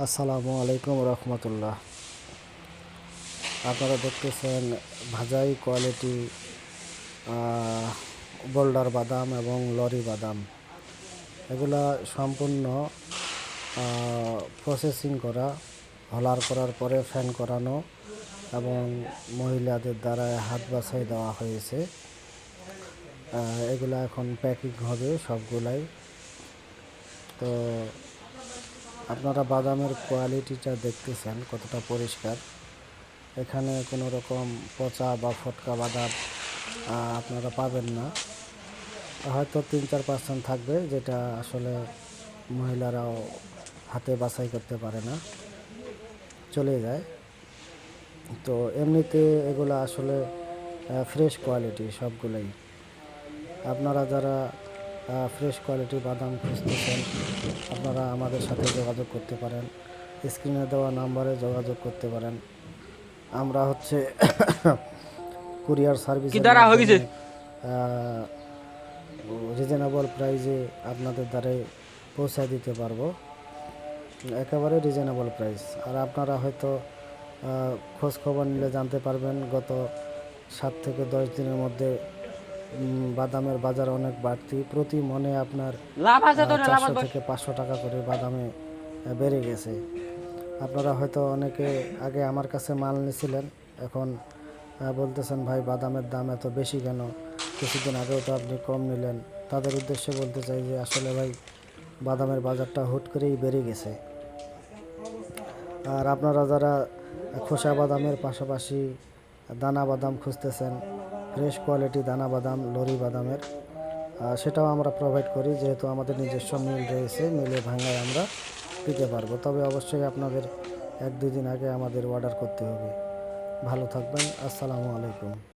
আসসালামু আলাইকুম রহমতুল্লাহ। আপনারা দেখতেছেন ভাজাই কোয়ালিটি বোল্ডার বাদাম এবং লরি বাদাম। এগুলা সম্পূর্ণ প্রসেসিং করা, হলার করার পরে ফ্যান করানো এবং মহিলাদের দ্বারা হাত বাছাই দেওয়া হয়েছে। এগুলা এখন প্যাকিং হবে সবগুলাই। তো আপনারা বাদামের কোয়ালিটিটা দেখতেছেন কতটা পরিষ্কার। এখানে কোনো রকম পচা বা ফটকা বাদাম আপনারা পাবেন না। হয়তো তিন চার পার্সেন্ট থাকবে, যেটা আসলে মহিলারাও হাতে বাছাই করতে পারে না। চলে যায়। তো এমনিতে এগুলো আসলে ফ্রেশ কোয়ালিটি সবগুলোই। আপনারা যারা ফ্রেশ কোয়ালিটি বাদাম খুঁজতে খুঁজতেছেন। আপনারা আমাদের সাথে যোগাযোগ করতে পারেন। স্ক্রিনে দেওয়া নাম্বারে যোগাযোগ করতে পারেন। আমরা হচ্ছে কুরিয়ার সার্ভিস রিজনেবল প্রাইসে আপনাদের দ্বারে পৌঁছে দিতে পারব। একেবারে রিজনেবল প্রাইস আর আপনারা হয়তো খোঁজ খবর নিলে জানতে পারবেন গত সাত থেকে দশ দিনের মধ্যে বাদামের বাজার অনেক বাড়তি। প্রতি মনে আপনার লাভ আছে তো লাভ চারশো থেকে পাঁচশো টাকা করে বাদামে বেড়ে গেছে। আপনারা হয়তো অনেকে আগে আমার কাছে মাল নিয়েছিলেন এখন বলতেছেন ভাই বাদামের দাম এত বেশি কেন? কিছুদিন আগেও তো আপনি কম নিলেন। তাদের উদ্দেশ্যে বলতে চাই যে আসলে ভাই বাদামের বাজারটা হুট করেই বেড়ে গেছে। আর আপনারা যারা খোসা বাদামের পাশাপাশি দানা বাদাম খুঁজতেছেন ফ্রেশ কোয়ালিটি দানা বাদাম, লরি বাদামের। সেটাও আমরা প্রোভাইড করি, যেহেতু আমাদের নিজস্ব মিল রয়েছে, মিলে ভাঙায় আমরা দিতে পারব। তবে অবশ্যই আপনাদের এক দুই দিন আগে আমাদের অর্ডার করতে হবে। ভালো থাকবেন, আসসালামু আলাইকুম।